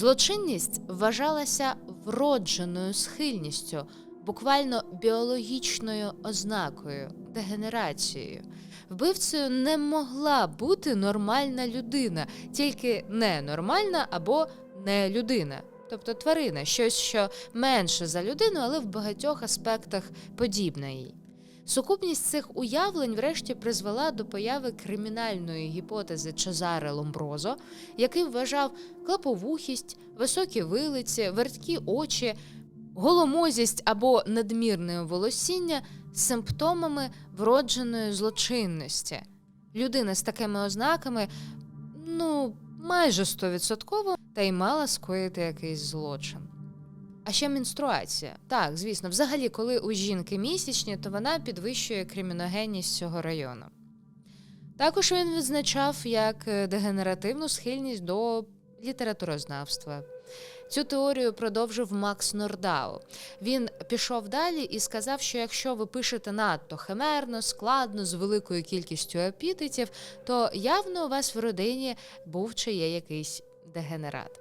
Злочинність вважалася вродженою схильністю, буквально біологічною ознакою, дегенерацією. Вбивцею не могла бути нормальна людина, тільки ненормальна або не людина. Тобто тварина, щось, що менше за людину, але в багатьох аспектах подібне їй. Сукупність цих уявлень врешті призвела до появи кримінальної гіпотези Чезаре Ломброзо, який вважав клаповухість, високі вилиці, верткі очі, голомозість або надмірне волосіння симптомами вродженої злочинності. Людина з такими ознаками, ну, майже стовідсотково, та й мала скоїти якийсь злочин. А ще менструація. Так, звісно, взагалі, коли у жінки місячні, то вона підвищує криміногенність цього району. Також він відзначав як е, дегенеративну схильність до літературознавства. Цю теорію продовжив Макс Нордау. Він пішов далі і сказав, що якщо ви пишете надто химерно, складно, з великою кількістю епітетів, то явно у вас в родині був чи є якийсь дегенерат.